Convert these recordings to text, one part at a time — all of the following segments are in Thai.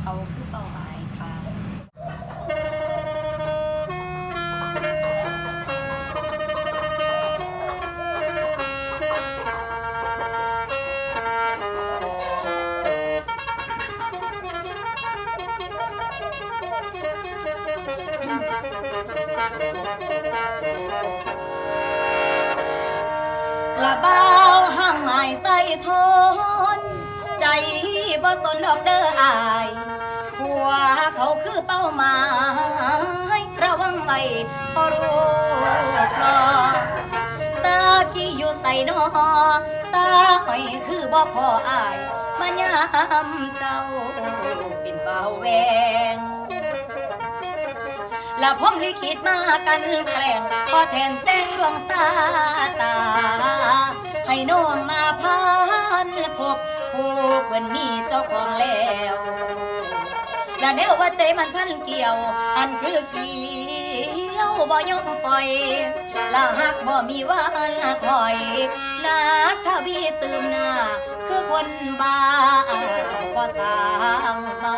เขาคือเป้าหมายค่ะละเบาห่างหมายใส่ทนใจ บ่สนดอกเด้ออายผัวเขาคือเป้าหมายระวังไว้พอรู้พอตากี้อยู่ใส่นอตาหอยคือบ่พออายมายามเจ้าเป็นเบาแวงและผมลิขิตมากันแกล้งพอแทนแต่งดวงสาตา ให้น้องมาพันพบ ผู้เพิ่นมีเจ้าของแล้วและแนวว่าใจมันพันเกี่ยว อันคือเกี่ยวบ่ยอมปล่อยละหักบ่มีวันละถอยนักทวีตืมหน้า คือคนบ้าบ่สางเมา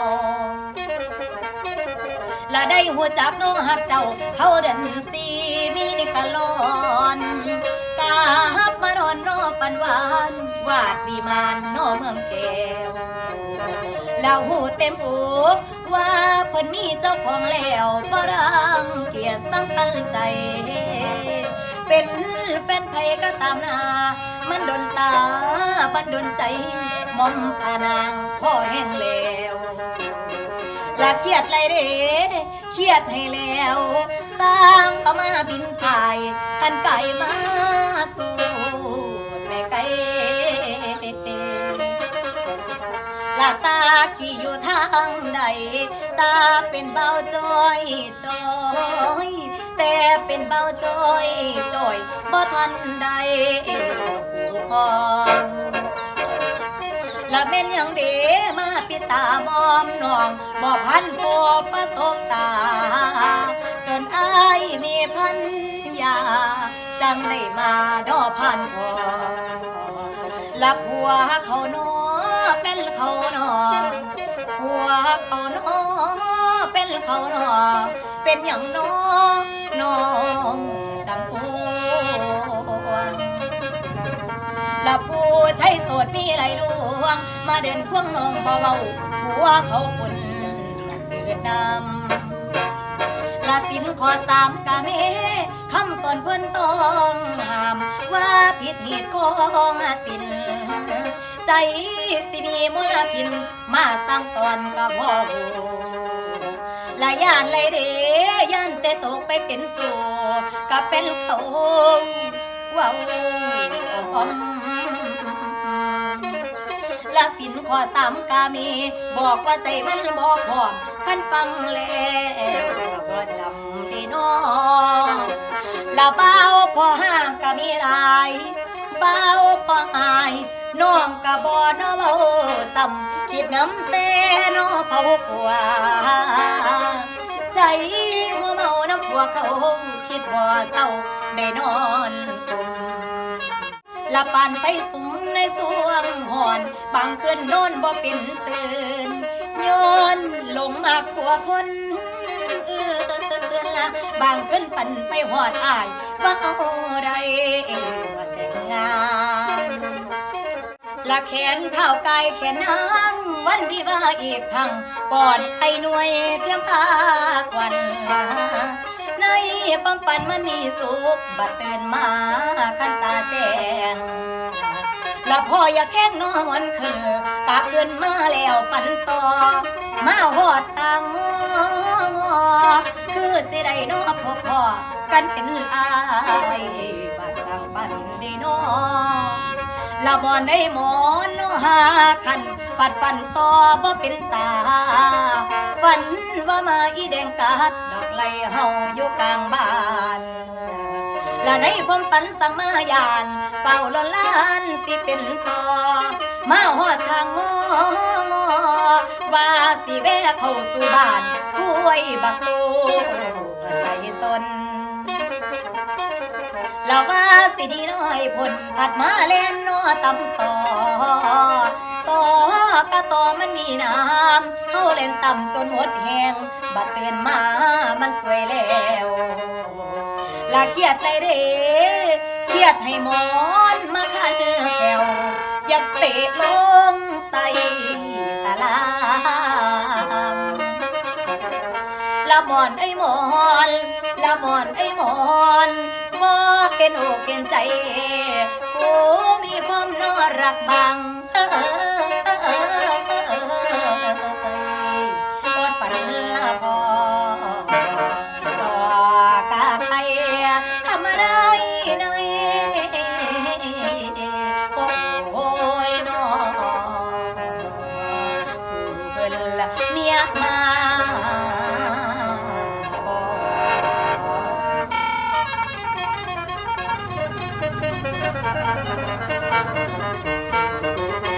และได้หัวจักน้องหักเจ้าเขาเดินสีมีกะลอน ฮับมานอนนอปันหวาน วาดวิมานนอเมืองแก้วแล้วหูเต็มอกว่าเพิ่นมีเจ้าของแล้วบ่รังเกียจสังพันใจ เป็นแฟนไผก็ตามหนา มันดนตาบันดนใจมอมพานางพ่อแห้งแล้วและเครียดไรเด้เครียดให้แล้ว สร้างเอามาบินถ่ายคันไก่มาางใด ตาเป็นเบาจอยจอยแต่เป็นเบาจอยจอยบ่ทันใดหูคองและแม่นยังเดมาปิดตามอมน้องบ่พันโปประสบตา จนอายมีพันยาจังได้มาดอพันพอและผัวเขานอ เป็นเขานอผัวเขานอเป็นเขานอเป็นอย่างน้องน้องจำปวนละผู้ใช้โสดมีไรดวง มาเดินควงน้องเบาๆหัวเขาปุ่นเกิดนำละสินขอสามกาเมคำสอนเพิ่นต้องห้าม ว่าผิดเหตุของสิน ใจสิมีมลพินมาสร้างสอนกับพ่อหูละย่านเลยเดย่านแต่ตกไปเป็นสู่กับเป็นเขาว้าวอมละสินขอสามกามี บอกว่าใจมันบอกพร้อมขันฟังแล้วก็จำได้น้องละเบาพอห่างกามีหลายเบาพอหาย น้องกะบอน้อเบาซ้ำคิดน้ำเต้น้อเผาผัวใจมัวเมาน้ำผัวเขาคิดบ่เศร้าได้นอนกลุ่มละปานไฟสุมในสวงหอน บางคืนนอนบ่เป็นตื่นย้อนหลงมาขัวคนเอื่นละบางคืนฝันไปหอดอายว่าเอาไรว่าแต่งงาน ละแขนเท้าไกายแขนนางวันวิวาอีกครั้งปอนไข่หน่วยเทียมพาควัน ในความฝันมันมีสุขบัดตื่นมาขันตาแจ้งและพ่ออยากแข้งนอนคือตาขึ้นมาแล้วฝันต่อ มาหอดทางงองอคือสิได้นอพบพ่อกันเป็นอายบัดทางฝันได้นอ ละบอนได้หมอนหาคัน ปัดฟันต่อบ่เป็นตา ฝันว่ามาอีแดงกัดดอกไลเฮาอยู่กลางบ้านและในความฝันสังมายานเฝ้าละล้านสิเป็นต่อ มาหอดทางงองอว่าสิแวะเข้าสู่บ้านห้วยบักตูเพิ่นไปสน แล้วว่าสิดีน้อยผลผัดมาเล่นนัวตำต่อต่อกะตอมันมีน้ำเฮาเล่นต่ำจนหมดแหงบัดเตือนมามันสวยแล้วลาเครียดเลยเด้เครียดให้หมอนมาคันแก้วอยากเตะลงไตตะลางละหมอนไอ้หมอนละหมอนไอ้หมอน บ่เห็นอกเห็นใจโอ้มีความน่ารักบางเออ Thank you.